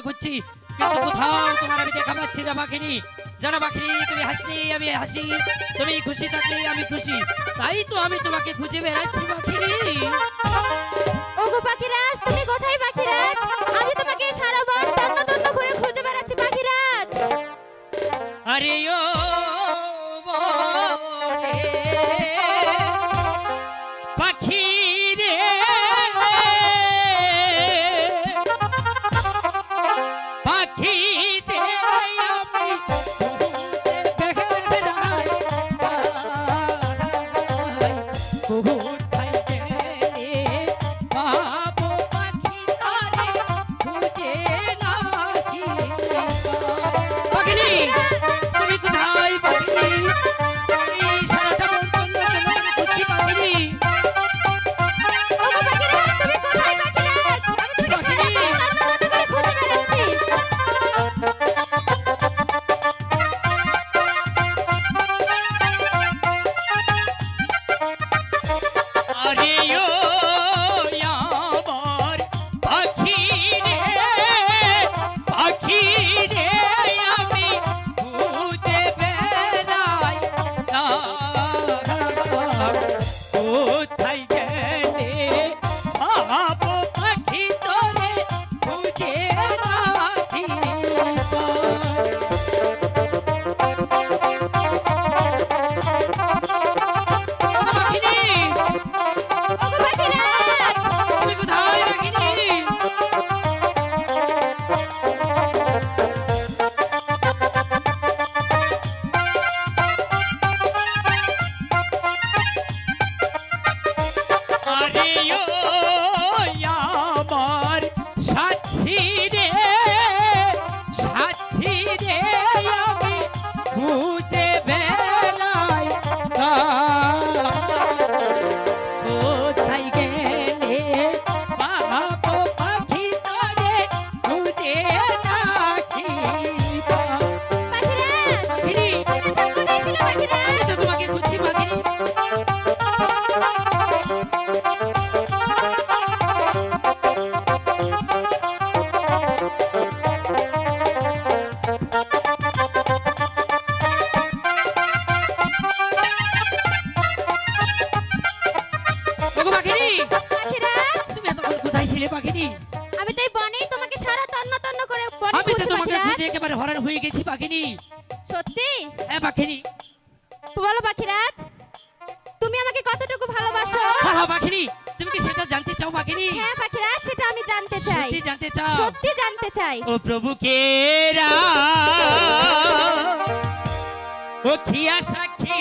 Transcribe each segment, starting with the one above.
করে খুঁজছি। কিন্তু কোথাও তোমার আমি দেখা পাচ্ছি না পাখিনি জানো পাখিনি তুমি হাসলে, আমি হাসি। তুমি খুশি থাকলে আমি খুশি। তাই তো আমি তোমাকে খুঁজে বেড়াচ্ছি পাখিনি তোমাকে একেবারে হরান হয়ে গেছি পাখিনি। সত্যি? হ্যাঁ পাখিনি। বলো পাখিরাজ তুমি আমাকে কতটুকু ভালোবাসো? হ্যাঁ হ্যাঁ পাখিনি। তুমি কি সেটা জানতে চাও পাখিনি? হ্যাঁ পাখিরাজ সেটা আমি জানতে চাই। সত্যি জানতে চাও? সত্যি জানতে চাই। ও প্রভু কে ও খিয়া সাক্ষী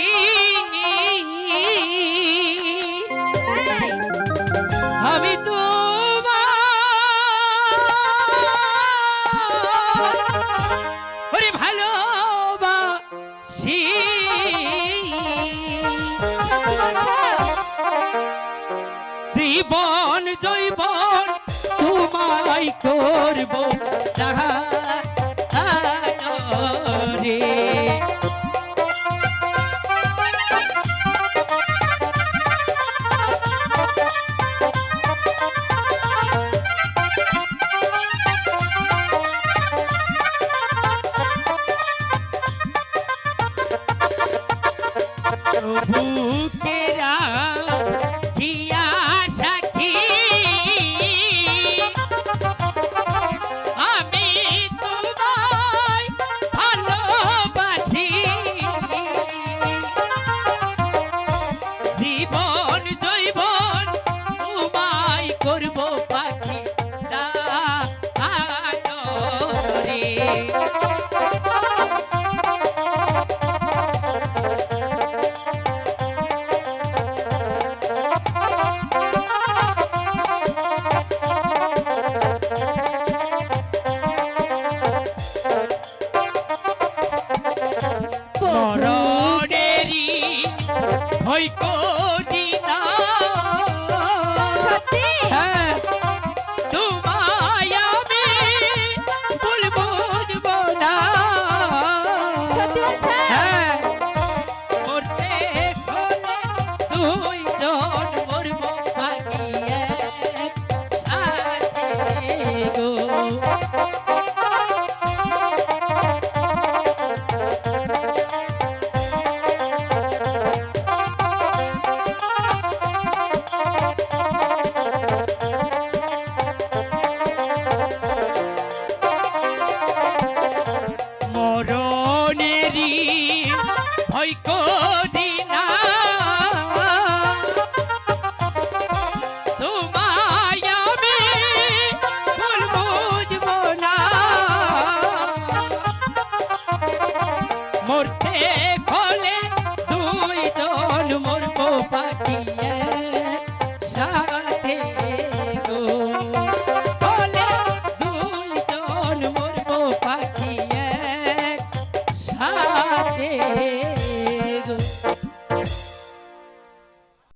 ভালোবাসি জীবন জৈবন তোমায় করব। বুকেরা ওই কো கோடி